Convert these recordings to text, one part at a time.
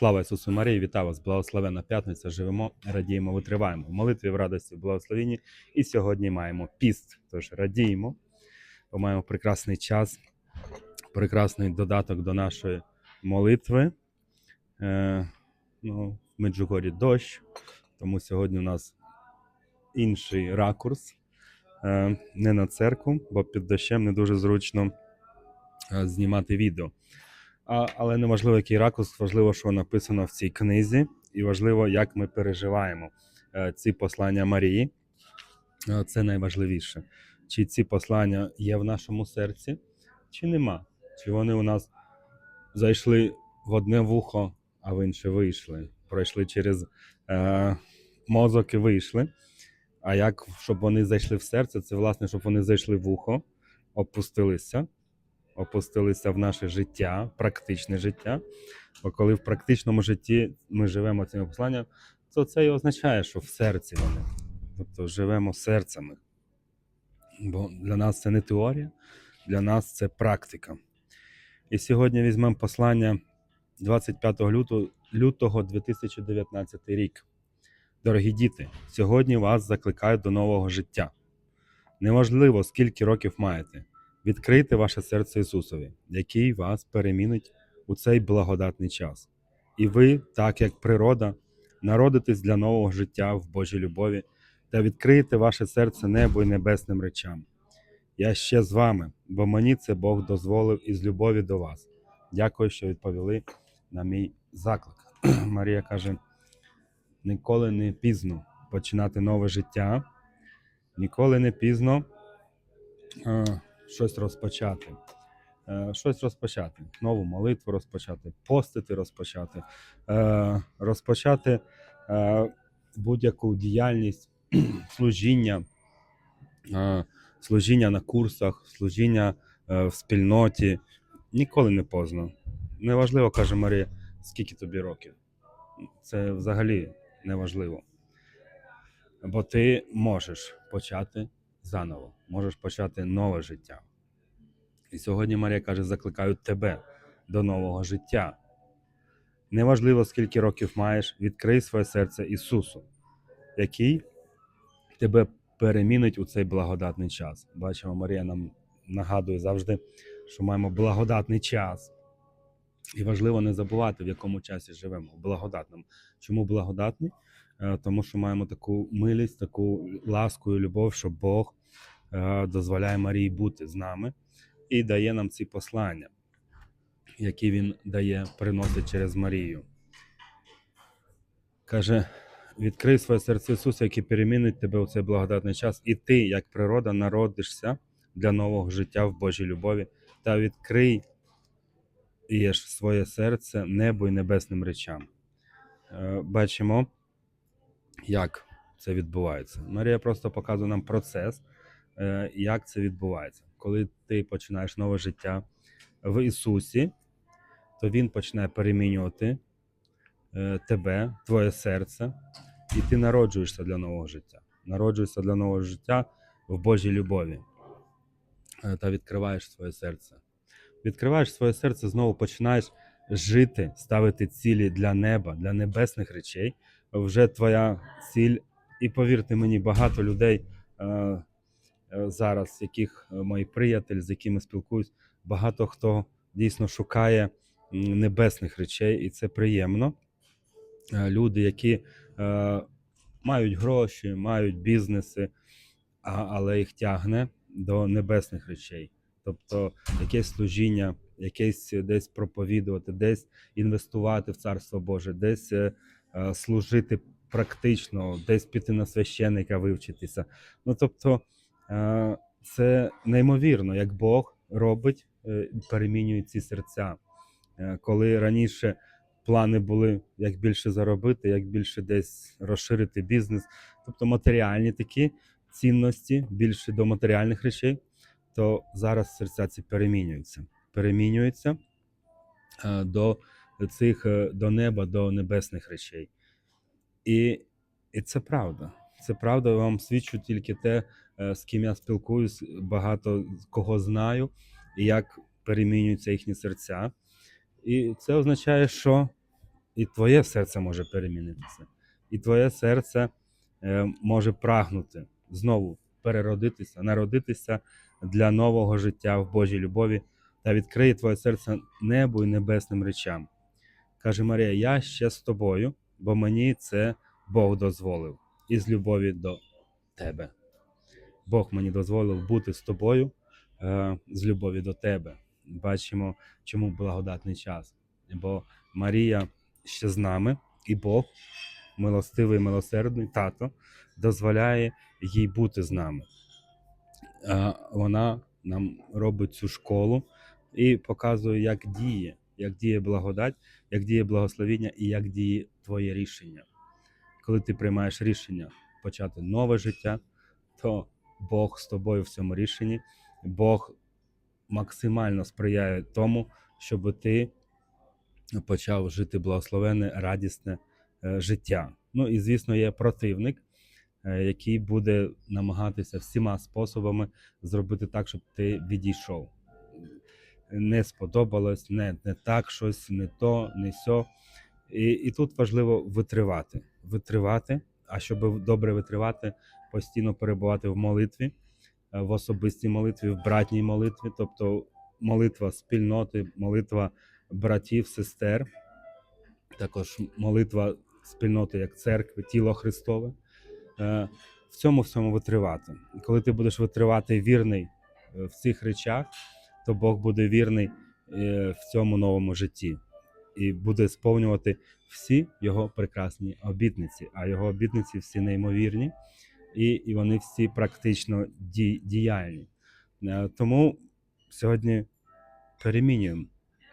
Слава Ісусу Марії, вітаю вас, благословена п'ятниця. Живемо, радіємо, витриваємо в молитві в радості, в благословенні. І сьогодні маємо піст. Тож радіємо, бо маємо прекрасний час, прекрасний додаток до нашої молитви. Е, ну, в Меджугорі дощ, тому сьогодні у нас інший ракурс. Е, не на церкву, бо під дощем не дуже зручно е, знімати відео. А, але не важливо, який ракурс, важливо, що написано в цій книзі, і важливо, як ми переживаємо е, ці послання Марії. Е, Це найважливіше. Чи ці послання є в нашому серці, чи нема. Чи вони у нас зайшли в одне вухо, а в інше вийшли. Пройшли через е, мозок і вийшли. А як щоб вони зайшли в серце, це власне, щоб вони зайшли в вухо, опустилися опустилися в наше життя, практичне життя. Бо коли в практичному житті ми живемо цими посланням, то це і означає, що в серці вони. Тобто живемо серцями. Бо для нас це не теорія, для нас це практика. І сьогодні візьмемо послання 25 лютого, лютого 2019 рік. Дорогі діти, сьогодні вас закликають до нового життя. Неважливо, скільки років маєте. Відкрийте ваше серце Ісусові, який вас перемінить у цей благодатний час. І ви, так як природа, народитесь для нового життя в Божій любові та відкриєте ваше серце небу і небесним речам. Я ще з вами, бо мені це Бог дозволив із любові до вас. Дякую, що відповіли на мій заклик. Марія каже: ніколи не пізно починати нове життя, ніколи не пізно. Щось розпочати. Е, Щось розпочати, нову молитву розпочати, постити розпочати, е, розпочати е, будь-яку діяльність, служіння, служіння на курсах, служіння в спільноті. Ніколи не поздно. Неважливо, каже Марія, скільки тобі років. Це взагалі неважливо. Бо ти можеш почати заново, можеш почати нове життя. І сьогодні Марія каже: закликаю тебе до нового життя. Неважливо, скільки років маєш, відкрий своє серце Ісусу, який тебе перемінить у цей благодатний час. Бачимо, Марія нам нагадує завжди, що маємо благодатний час. І важливо не забувати, в якому часі живемо, в благодатному. Чому благодатний? Е, Тому що маємо таку милість, таку ласку і любов, що Бог е, дозволяє Марії бути з нами і дає нам ці послання, які він дає, приносить через Марію. Каже: відкрий своє серце Ісуса, який перемінить тебе у цей благодатний час, і ти, як природа, народишся для нового життя в Божій любові, та відкрий єш своє серце небу і небесним речам. Е, Бачимо, як це відбувається. Марія просто показує нам процес, е, як це відбувається. Коли ти починаєш нове життя в Ісусі, то Він починає перемінювати е, тебе, твоє серце, і ти народжуєшся для нового життя. Народжуєшся для нового життя в Божій любові е, та відкриваєш своє серце. Відкриваєш своє серце, знову починаєш жити, ставити цілі для неба, для небесних речей. Вже твоя ціль, і повірте мені, багато людей е, е, зараз, яких е, мої приятелі, з якими спілкуюсь, багато хто дійсно шукає небесних речей, і це приємно. Люди, які мають гроші, мають бізнеси, але їх тягне до небесних речей. Тобто якесь служіння, якесь десь проповідувати, десь інвестувати в Царство Боже, десь служити практично, десь піти на священника, вивчитися. Ну тобто е, це неймовірно, як Бог робить, е, перемінює ці серця. Е, Коли раніше плани були як більше заробити, як більше десь розширити бізнес, тобто матеріальні такі цінності, більше до матеріальних речей, то зараз серця ці перемінюються. Перемінюються е, до цих е, до неба, до небесних речей. І, і це правда. Це правда, вам свідчу тільки те, е, з ким я спілкуюсь, багато кого знаю, і як перемінюються їхні серця. І це означає, що і твоє серце може перемінитися. І твоє серце е, може прагнути знову переродитися, народитися для нового життя в Божій любові та відкриє твоє серце небу і небесним речам. Каже Марія: Я ще з тобою, бо мені це Бог дозволив, із любові до тебе. Бог мені дозволив бути з тобою е, з любові до тебе. Бачимо, чому благодатний час. Бо Марія ще з нами, і Бог, милостивий, милосердний тато, дозволяє їй бути з нами. Е, Вона нам робить цю школу і показує, як діє, як діє благодать, як діє благословіння і як діє твоє рішення. Коли ти приймаєш рішення почати нове життя, то Бог з тобою в цьому рішенні. Бог максимально сприяє тому, щоб ти почав жити благословенне, радісне е, життя. Ну і звісно, є противник, е, який буде намагатися всіма способами зробити так, щоб ти відійшов. Не сподобалось, не, не так щось, не то, не сьо. І, і тут важливо витривати. Витривати. А щоб добре витривати, постійно перебувати в молитві, е, в особистій молитві, в братній молитві, тобто молитва спільноти, молитва братів, сестер, також молитва спільноти як церкви, тіло Христове. Е, В цьому всьому витривати. І коли ти будеш витривати вірний е, в цих речах, то Бог буде вірний е, в цьому новому житті і буде сповнювати всі його прекрасні обітниці. А його обітниці всі неймовірні, і, і вони всі практично діяльні. Е, Тому сьогодні перемінюємо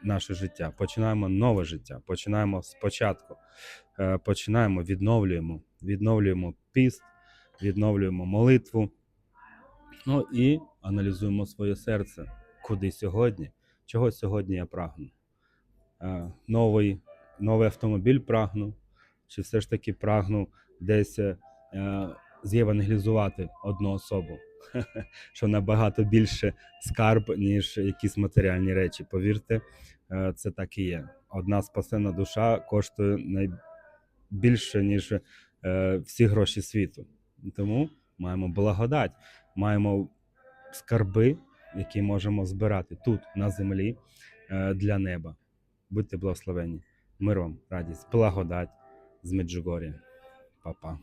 наше життя, починаємо нове життя, починаємо спочатку, Е, починаємо, відновлюємо, відновлюємо піст, відновлюємо молитву. Ну і аналізуємо своє серце, куди сьогодні, чого сьогодні я прагну. Е, Новий, новий автомобіль прагну, чи все ж таки прагну десь е, зєвангелізувати одну особу, що набагато більше скарб, ніж якісь матеріальні речі. Повірте, е, це так і є. Одна спасена душа коштує найбільше, ніж всі гроші світу. Тому маємо благодать, маємо скарби, які можемо збирати тут, на землі, е, для неба. Будьте благословені. Мир вам, радість, благодать з Меджугор'я. Па-па.